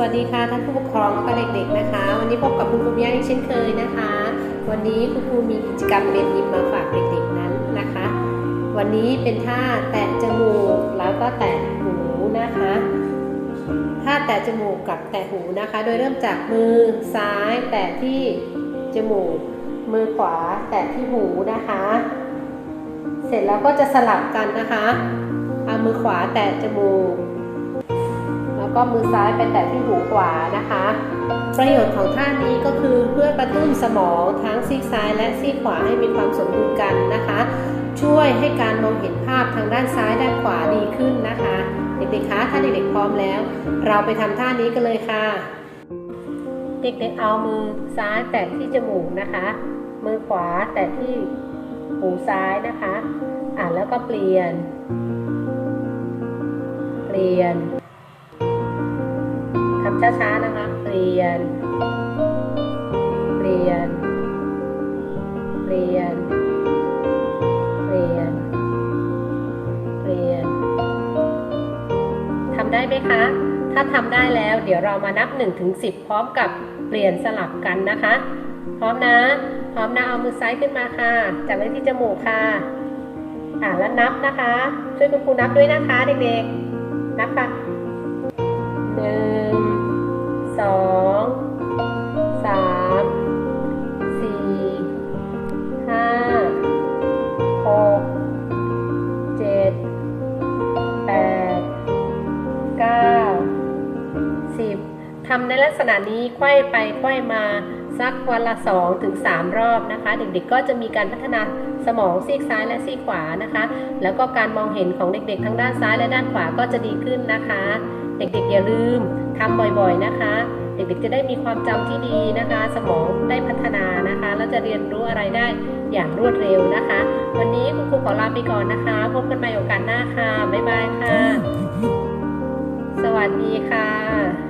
วัสดีค่ะท่านผู้ปกครองและเด็กๆนะคะ วันนี้พบกับคุณครูมิยาอีกเช่นเคยนะคะ วันนี้คุณครูมีกิจกรรมเรียนยิ้มมาฝากเด็กๆนั้นนะคะ วันนี้เป็นท่าแตะจมูกแล้วก็แตะหูนะคะท่าแตะจมูกกับแตะหูนะคะ โดยเริ่มจากมือซ้ายแตะที่จมูก มือขวาแตะที่หูนะคะ เสร็จแล้วก็จะสลับกันนะคะเอามือขวาแตะจมูก แล้วก็มือซ้ายไปแตะที่หูขวานะคะ ประโยชน์ของท่านี้ก็คือเพื่อกระตุ้นสมองทั้งซีกซ้ายและซีกขวาให้มีความสมดุลกันนะคะ ช่วยให้การมองเห็นภาพทางด้านซ้ายด้านขวาดีขึ้นนะคะเด็กๆคะถ้าเด็กๆพร้อมแล้ว เราไปทำท่านี้กันเลยค่ะ เด็กๆเอามือซ้ายแตะที่จมูกนะคะ มือขวาแตะที่หูซ้ายนะคะ อ่าแล้วก็เปลี่ยน เปลี่ยน ช้าๆนะคะ เปลี่ยน เปลี่ยน เปลี่ยน เปลี่ยน เปลี่ยน ทำได้ไหมคะ ถ้าทำได้แล้ว เดี๋ยวเรามานับ1ถึง10 พร้อมกับเปลี่ยนสลับกันนะคะ พร้อมนะ พร้อมนะเอามือซ้ายขึ้นมาค่ะ จับไว้ที่จมูกค่ะอ่าแล้วนับนะคะ ช่วยคุณครูนับด้วยนะคะเด็กๆ นับค่ะ ทำในลักษณะนี้ไขว้ไปไขว้มาสักวันละสองถึงสามรอบนะคะ เด็กๆก็จะมีการพัฒนาสมองซีกซ้ายและซีกขวานะคะ แล้วก็การมองเห็นของเด็กๆทั้งด้านซ้ายและด้านขวาก็จะดีขึ้นนะคะ เด็กๆอย่าลืมทำบ่อยๆนะคะ เด็กๆจะได้มีความจำที่ดีนะคะ สมองได้พัฒนานะคะแล้วจะเรียนรู้อะไรได้อย่างรวดเร็วนะคะ วันนี้คุณครูขอลาไปก่อนนะคะ พบกันใหม่โอกาสหน้าค่ะบ๊ายบายค่ะ สวัสดีค่ะ